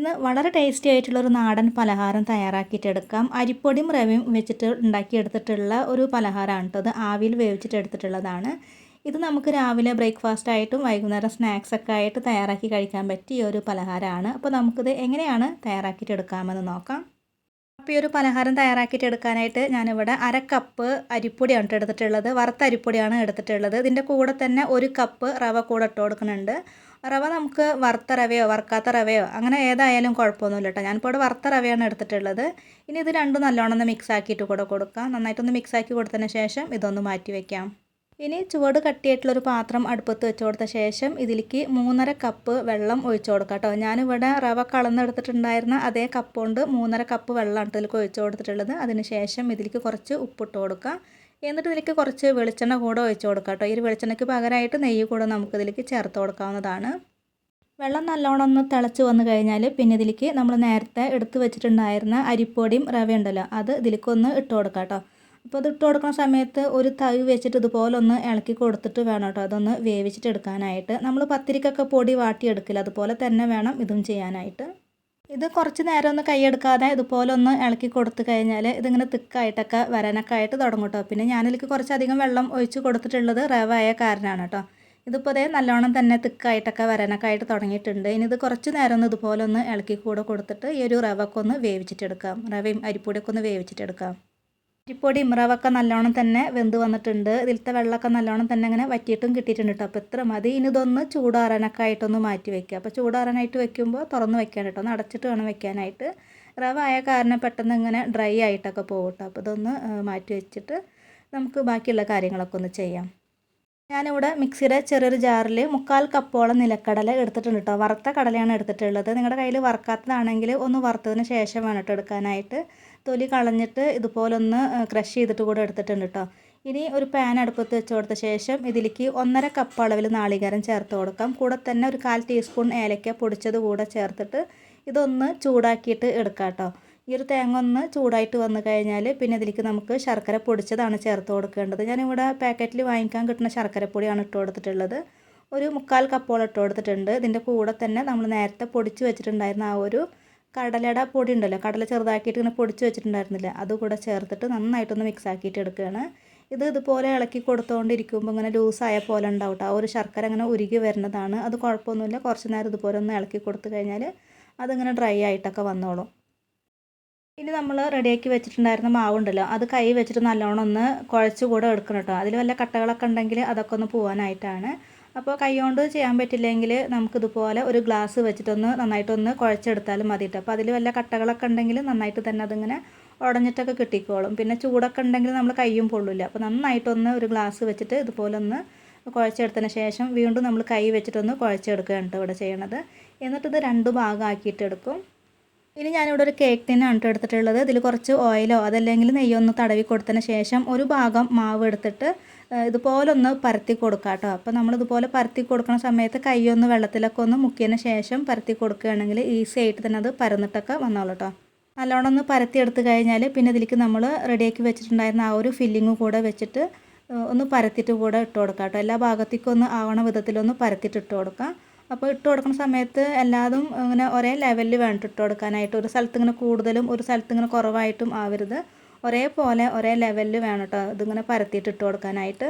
ഇന്ന് വളരെ ടേസ്റ്റി ആയിട്ടുള്ള ഒരു നാടൻ പലഹാരം തയ്യാറാക്കിയിട്ടെടുക്കാം അരിപ്പൊടിയും റവയും വെച്ചിട്ട് ഉണ്ടാക്കിയെടുത്തിട്ടുള്ള ഒരു പലഹാരമാണ് അത് ആവിയിൽ വേവിച്ചിട്ട് എടുത്തിട്ടുള്ളതാണ്. ഇത് നമുക്ക് രാവിലെ ബ്രേക്ക്ഫാസ്റ്റ് ആയിട്ടും വൈകുന്നേരം സ്നാക്സ് ഒക്കെ ആയിട്ട് തയ്യാറാക്കി കഴിക്കാൻ പറ്റിയ ഒരു പലഹാരമാണ്. അപ്പോൾ നമുക്കിത് എങ്ങനെയാണ് തയ്യാറാക്കിയിട്ടെടുക്കാമെന്ന് നോക്കാം. അപ്പോൾ ഈ ഒരു പലഹാരം തയ്യാറാക്കിയിട്ട് എടുക്കാനായിട്ട് ഞാനിവിടെ അര കപ്പ് അരിപ്പൊടിയാണ് എടുത്തിട്ടുള്ളത്. വറുത്ത അരിപ്പൊടിയാണ് എടുത്തിട്ടുള്ളത്. ഇതിന്റെ കൂടെ തന്നെ ഒരു കപ്പ് റവ കൂടെ ഇട്ട് കൊടുക്കുന്നുണ്ട്. റവ നമുക്ക് വറുത്ത റവയോ വറുക്കാത്ത റവയോ അങ്ങനെ ഏതായാലും കുഴപ്പമൊന്നുമില്ല കേട്ടോ ഞാനിപ്പോൾ ഇവിടെ വറുത്ത റവയാണ് എടുത്തിട്ടുള്ളത്. ഇനി ഇത് രണ്ടും നല്ലോണം ഒന്ന് മിക്സ് ആക്കിയിട്ട് കൂടെ കൊടുക്കാം. നന്നായിട്ടൊന്ന് മിക്സ് ആക്കി കൊടുത്തതിന് ശേഷം ഇതൊന്ന് മാറ്റി വയ്ക്കാം ഇനി ചുവട് കട്ടിയായിട്ടുള്ളൊരു പാത്രം അടുപ്പത്ത് വെച്ച് കൊടുത്ത ശേഷം ഇതിലേക്ക് മൂന്നര കപ്പ് വെള്ളം ഒഴിച്ചു കൊടുക്കാം കേട്ടോ. ഞാനിവിടെ റവ കളന്നെടുത്തിട്ടുണ്ടായിരുന്ന അതേ കപ്പ് കൊണ്ട് മൂന്നര കപ്പ് വെള്ളമാണ് ഇതിലേക്ക് ഒഴിച്ചു കൊടുത്തിട്ടുള്ളത്. അതിനുശേഷം ഇതിലേക്ക് കുറച്ച് ഉപ്പിട്ട് കൊടുക്കുക എന്നിട്ട് ഇതിലേക്ക് കുറച്ച് വെളിച്ചെണ്ണ കൂടെ ഒഴിച്ചു കൊടുക്കാം കേട്ടോ. ഈ വെളിച്ചെണ്ണയ്ക്ക് പകരമായിട്ട് നെയ്യ് കൂടെ നമുക്ക് ഇതിലേക്ക് ചേർത്ത് കൊടുക്കാവുന്നതാണ്. വെള്ളം നല്ലോണം ഒന്ന് തിളച്ച് വന്നു കഴിഞ്ഞാൽ പിന്നെ ഇതിലേക്ക് നമ്മൾ നേരത്തെ എടുത്ത് വെച്ചിട്ടുണ്ടായിരുന്ന അരിപ്പൊടിയും റവ ഉണ്ടല്ലോ അത് ഇതിലേക്കൊന്ന് ഇട്ട് കൊടുക്കാം കേട്ടോ. അപ്പോൾ അത് ഇട്ട് കൊടുക്കുന്ന സമയത്ത് ഒരു തവി വെച്ചിട്ട് ഇതുപോലെ ഒന്ന് ഇളക്കി കൊടുത്തിട്ട് വേണം കേട്ടോ. അതൊന്ന് വേവിച്ചിട്ട് എടുക്കാനായിട്ട്. നമ്മൾ പത്തിരിക്കൊക്കെ പൊടി വാട്ടിയെടുക്കില്ല അതുപോലെ തന്നെ വേണം ഇതും ചെയ്യാനായിട്ട്. ഇത് കുറച്ച് നേരം ഒന്ന് കൈയെടുക്കാതെ ഇതുപോലെ ഒന്ന് ഇളക്കി കൊടുത്തു കഴിഞ്ഞാൽ ഇതിങ്ങനെ തിക്കായിട്ടൊക്കെ വരാനൊക്കെ ആയിട്ട് തുടങ്ങും കേട്ടോ. പിന്നെ ഞാനിതിലേക്ക് കുറച്ചധികം വെള്ളം ഒഴിച്ച് കൊടുത്തിട്ടുള്ളത് റവ ആയ കാരണമാണ് കേട്ടോ. ഇതിപ്പോൾ അതേ നല്ലോണം തന്നെ തിക്കായിട്ടൊക്കെ വരാനൊക്കെ ആയിട്ട് തുടങ്ങിയിട്ടുണ്ട്. ഇനി ഇത് കുറച്ച് നേരം ഒന്ന് ഇതുപോലെ ഒന്ന് ഇളക്കി കൂടെ കൊടുത്തിട്ട് ഈ ഒരു റവൊക്കെ ഒന്ന് വേവിച്ചിട്ടെടുക്കാം റവയും അരിപ്പൊടിയൊക്കെ ഒന്ന് വേവിച്ചിട്ടെടുക്കാം അരിപ്പൊടി ഇമ്രാവൊക്കെ നല്ലോണം തന്നെ വെന്ത് വന്നിട്ടുണ്ട്. ഇതിലത്തെ വെള്ളമൊക്കെ നല്ലോണം തന്നെ അങ്ങനെ വറ്റിയിട്ടും കിട്ടിയിട്ടുണ്ട് കേട്ടോ അപ്പോൾ ഇത്ര മതി. ഇനി ഇതൊന്ന് ചൂടാറാനൊക്കെ ആയിട്ടൊന്ന് മാറ്റി വയ്ക്കുക അപ്പോൾ ചൂടാറാനായിട്ട് വെക്കുമ്പോൾ തുറന്ന് വെക്കാൻ കേട്ടോ ഒന്ന് അടച്ചിട്ട് വേണം വെക്കാനായിട്ട്. റവ ആയ കാരണം പെട്ടെന്ന് ഇങ്ങനെ ഡ്രൈ ആയിട്ടൊക്കെ പോകും കേട്ടോ അപ്പോൾ ഇതൊന്ന് മാറ്റി വെച്ചിട്ട് നമുക്ക് ബാക്കിയുള്ള കാര്യങ്ങളൊക്കെ ഒന്ന് ചെയ്യാം. ഞാനിവിടെ മിക്സിയുടെ ചെറിയൊരു ജാറിൽ മുക്കാൽ കപ്പോളം നിലക്കടല എടുത്തിട്ടുണ്ട് കേട്ടോ. വറുത്ത കടലയാണ് എടുത്തിട്ടുള്ളത്. നിങ്ങളുടെ കയ്യിൽ വറുക്കാത്തതാണെങ്കിൽ ഒന്ന് വറുത്തതിന് ശേഷം വേണം കേട്ടോ എടുക്കാനായിട്ട്. തൊലി കളഞ്ഞിട്ട് ഇതുപോലൊന്ന് ക്രഷ് ചെയ്തിട്ട് കൂടെ എടുത്തിട്ടുണ്ട് കേട്ടോ. ഇനി ഒരു പാൻ അടുപ്പത്ത് വെച്ച് കൊടുത്ത ശേഷം ഇതിലേക്ക് ഒന്നര കപ്പ് അളവിൽ നാളികേരം ചേർത്ത് കൊടുക്കാം. കൂടെ തന്നെ ഒരു കാൽ ടീസ്പൂൺ ഏലക്ക പൊടിച്ചത് കൂടെ ചേർത്തിട്ട് ഇതൊന്ന് ചൂടാക്കിയിട്ട് എടുക്കാം കേട്ടോ. ഈ ഒരു തേങ്ങ ഒന്ന് ചൂടായിട്ട് വന്നു കഴിഞ്ഞാൽ പിന്നെ ഇതിലേക്ക് നമുക്ക് ശർക്കര പൊടിച്ചതാണ് ചേർത്ത് കൊടുക്കേണ്ടത്. ഞാനിവിടെ പാക്കറ്റിൽ വാങ്ങിക്കാൻ കിട്ടുന്ന ശർക്കര പൊടിയാണ് ഇട്ട് കൊടുത്തിട്ടുള്ളത്. ഒരു മുക്കാൽ കപ്പോളം ഇട്ട് കൊടുത്തിട്ടുണ്ട്. ഇതിന്റെ കൂടെ തന്നെ നമ്മൾ നേരത്തെ പൊടിച്ച് വെച്ചിട്ടുണ്ടായിരുന്ന ആ ഒരു കടലയുടെ പൊടി ഉണ്ടല്ലോ കടല ചെറുതാക്കിയിട്ട് ഇങ്ങനെ പൊടിച്ച് വെച്ചിട്ടുണ്ടായിരുന്നില്ല അതുകൂടെ ചേർത്തിട്ട് നന്നായിട്ടൊന്ന് മിക്സ് ആക്കിയിട്ട് എടുക്കുകയാണ്. ഇത് ഇതുപോലെ ഇളക്കി കൊടുത്തുകൊണ്ടിരിക്കുമ്പോൾ ഇങ്ങനെ ലൂസായ പോലെ ഉണ്ടാവും ആ ഒരു ശർക്കര അങ്ങനെ ഉരുകി വരുന്നതാണ്. അത് കുഴപ്പമൊന്നുമില്ല. കുറച്ച് നേരം ഇതുപോലെ ഒന്ന് ഇളക്കി കൊടുത്തു കഴിഞ്ഞാൽ അതിങ്ങനെ ഡ്രൈ ആയിട്ടൊക്കെ വന്നോളും. ഇനി നമ്മൾ റെഡിയാക്കി വെച്ചിട്ടുണ്ടായിരുന്ന മാവുണ്ടല്ലോ അത് കൈ വെച്ചിട്ട് നല്ലോണം ഒന്ന് കുഴച്ച് കൂടെ എടുക്കണം കേട്ടോ. അതിൽ വല്ല കട്ടകളൊക്കെ ഉണ്ടെങ്കിൽ അതൊക്കെ ഒന്ന് പോകാനായിട്ടാണ് അപ്പോൾ കൈ കൊണ്ട് ചെയ്യാൻ പറ്റില്ലെങ്കിൽ നമുക്കിതുപോലെ ഒരു ഗ്ലാസ് വെച്ചിട്ടൊന്ന് നന്നായിട്ടൊന്ന് കുഴച്ചെടുത്താലും മതി കേട്ടോ. അപ്പോൾ അതിൽ വല്ല കട്ടകളൊക്കെ ഉണ്ടെങ്കിൽ നന്നായിട്ട് തന്നെ അതിങ്ങനെ ഉടഞ്ഞിട്ടൊക്കെ കിട്ടിക്കോളും. പിന്നെ ചൂടൊക്കെ ഉണ്ടെങ്കിൽ നമ്മൾ കൈയും പൊള്ളില്ല അപ്പോൾ നന്നായിട്ടൊന്ന് ഒരു ഗ്ലാസ് വെച്ചിട്ട് ഇതുപോലെ ഒന്ന് കുഴച്ചെടുത്തതിന് ശേഷം വീണ്ടും നമ്മൾ കൈ വെച്ചിട്ടൊന്ന് കുഴച്ചെടുക്കുകയാണ് കേട്ടോ ഇവിടെ ചെയ്യണത്. എന്നിട്ടിത് രണ്ട് ഭാഗമാക്കിയിട്ട് എടുക്കും. ഇനി ഞാനിവിടെ ഒരു കേക്ക് ടിന്നാണ് എടുത്തിട്ടുള്ളത്. ഇതിൽ കുറച്ച് ഓയിലോ അതല്ലെങ്കിൽ നെയ്യോ ഒന്ന് തടവി കൊടുത്തതിന് ശേഷം ഒരു ഭാഗം മാവ് എടുത്തിട്ട് ഇതുപോലെ ഒന്ന് പരത്തി കൊടുക്കുക കേട്ടോ അപ്പോൾ നമ്മളിതുപോലെ പരത്തി കൊടുക്കുന്ന സമയത്ത് കൈയൊന്ന് വെള്ളത്തിലൊക്കെ ഒന്ന് മുക്കിയതിന് ശേഷം പരത്തി കൊടുക്കുകയാണെങ്കിൽ ഈസി ആയിട്ട് തന്നെ അത് പരന്നിട്ടൊക്കെ വന്നോളൂ കേട്ടോ നല്ലോണം ഒന്ന് പരത്തി എടുത്തു കഴിഞ്ഞാൽ പിന്നെ ഇതിലേക്ക് നമ്മൾ റെഡിയാക്കി വെച്ചിട്ടുണ്ടായിരുന്ന ആ ഒരു ഫില്ലിങ് കൂടെ വെച്ചിട്ട് ഒന്ന് പരത്തിയിട്ട് കൂടെ ഇട്ട് കൊടുക്കാം കേട്ടോ എല്ലാ ഭാഗത്തേക്കൊന്ന് ആവണ വിധത്തിലൊന്ന് പരത്തിയിട്ട് ഇട്ട് കൊടുക്കാം. അപ്പോൾ ഇട്ട് കൊടുക്കുന്ന സമയത്ത് എല്ലാതും ഇങ്ങനെ ഒരേ ലെവലിൽ വേണം ഇട്ട് കൊടുക്കാനായിട്ട്. ഒരു സ്ഥലത്ത് ഇങ്ങനെ കൂടുതലും ഒരു സ്ഥലത്ത് ഇങ്ങനെ കുറവായിട്ടും ആവരുത്. ഒരേപോലെ ഒരേ ലെവലിൽ വേണം കേട്ടോ ഇതിങ്ങനെ പരത്തിയിട്ട് ഇട്ട് കൊടുക്കാനായിട്ട്.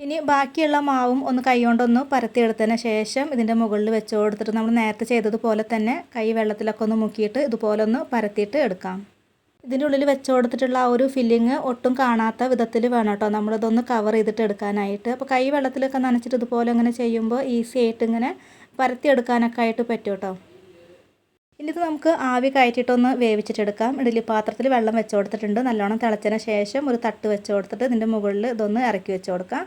ഇനി ബാക്കിയുള്ള മാവും ഒന്ന് കൈ കൊണ്ടൊന്ന് പരത്തിയെടുത്തതിന് ശേഷം ഇതിന്റെ മുകളിൽ വെച്ച് കൊടുത്തിട്ട് നമ്മൾ നേരത്തെ ചെയ്തതുപോലെ തന്നെ കൈ വെള്ളത്തിലൊക്കെ ഒന്ന് മുക്കിയിട്ട് ഇതുപോലെ ഒന്ന് പരത്തിയിട്ട് എടുക്കാം. ഇതിന്റെ ഉള്ളിൽ വെച്ച് കൊടുത്തിട്ടുള്ള ആ ഒരു ഫില്ലിങ് ഒട്ടും കാണാത്ത വിധത്തിൽ വേണം കേട്ടോ. നമ്മളിതൊന്ന് കവർ ചെയ്തിട്ട് എടുക്കാനായിട്ട്. അപ്പോൾ കൈ വെള്ളത്തിലൊക്കെ നനച്ചിട്ട് ഇതുപോലെ ഇങ്ങനെ ചെയ്യുമ്പോൾ ഈസി ആയിട്ട് ഇങ്ങനെ പരത്തിയെടുക്കാനൊക്കെ ആയിട്ട് പറ്റും കേട്ടോ. ഇനി ഇത് നമുക്ക് ആവി കയറ്റിയിട്ടൊന്ന് വേവിച്ചിട്ടെടുക്കാം ഇഡലി പാത്രത്തിൽ വെള്ളം വെച്ച് കൊടുത്തിട്ടുണ്ട് നല്ലോണം തിളച്ചതിന് ശേഷം ഒരു തട്ട് വെച്ച് കൊടുത്തിട്ട് ഇതിന്റെ മുകളിൽ ഇതൊന്ന് ഇറക്കി വെച്ച് കൊടുക്കാം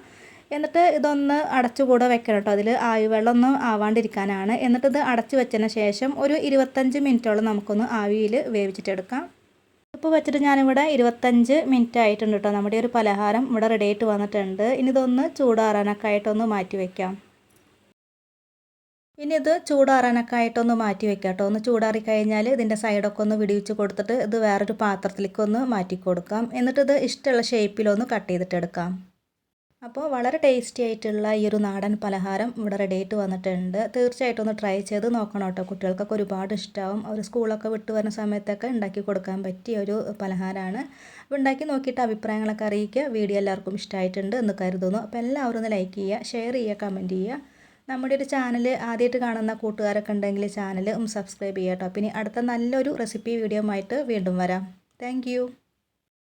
എന്നിട്ട് ഇതൊന്ന് അടച്ചുകൂടെ വെക്കണം കേട്ടോ. അതിൽ ആവി വെള്ളം ഒന്നും ആവാണ്ടിരിക്കാനാണ്. എന്നിട്ട് ഇത് അടച്ചു വെച്ചതിന് ശേഷം ഒരു ഇരുപത്തഞ്ച് മിനിറ്റോളം നമുക്കൊന്ന് ആവിയിൽ വേവിച്ചിട്ടെടുക്കാം ഇപ്പോൾ വെച്ചിട്ട് ഞാനിവിടെ ഇരുപത്തഞ്ച് മിനിറ്റ് ആയിട്ടുണ്ട് കേട്ടോ നമ്മുടെ ഒരു പലഹാരം ഇവിടെ റെഡി ആയിട്ട് വന്നിട്ടുണ്ട്. ഇനി ഇതൊന്ന് ചൂടാറാനൊക്കെ ആയിട്ടൊന്ന് മാറ്റി വയ്ക്കാം ഇനി ഇത് ചൂടാറാനൊക്കെ ആയിട്ടൊന്ന് മാറ്റി വെക്കാം കേട്ടോ ഒന്ന് ചൂടാറി കഴിഞ്ഞാൽ ഇതിന്റെ സൈഡൊക്കെ ഒന്ന് വിടിവിച്ച് കൊടുത്തിട്ട് ഇത് വേറൊരു പാത്രത്തിലേക്ക് ഒന്ന് മാറ്റി കൊടുക്കാം. എന്നിട്ട് ഇത് ഇഷ്ടമുള്ള ഷേപ്പിലൊന്ന് കട്ട് ചെയ്തിട്ട് എടുക്കാം. അപ്പോൾ വളരെ ടേസ്റ്റി ആയിട്ടുള്ള ഈ ഒരു നാടൻ പലഹാരം ഇവിടെ റെഡി ആയിട്ട് വന്നിട്ടുണ്ട്. തീർച്ചയായിട്ടും ഒന്ന് ട്രൈ ചെയ്ത് നോക്കണം കേട്ടോ. കുട്ടികൾക്കൊക്കെ ഒരുപാട് ഇഷ്ടമാവും അവർ സ്കൂളൊക്കെ വിട്ട് വരുന്ന സമയത്തൊക്കെ ഉണ്ടാക്കി കൊടുക്കാൻ പറ്റിയ ഒരു പലഹാരമാണ്. അപ്പോൾ ഉണ്ടാക്കി നോക്കിയിട്ട് അഭിപ്രായങ്ങളൊക്കെ അറിയിക്കുക. വീഡിയോ എല്ലാവർക്കും ഇഷ്ടമായിട്ടുണ്ട് എന്ന് കരുതുന്നു. അപ്പോൾ എല്ലാവരും ഒന്ന് ലൈക്ക് ചെയ്യുക ഷെയർ ചെയ്യുക കമന്റ് ചെയ്യുക. നമ്മുടെ ഒരു ചാനൽ ആദ്യമായിട്ട് കാണുന്ന കൂട്ടുകാരൊക്കെ ഉണ്ടെങ്കിൽ ചാനൽ ഒന്ന് സബ്സ്ക്രൈബ് ചെയ്യാം കേട്ടോ. പിന്നെ അടുത്ത നല്ലൊരു റെസിപ്പി വീഡിയോ ആയിട്ട് വീണ്ടും വരാം. താങ്ക്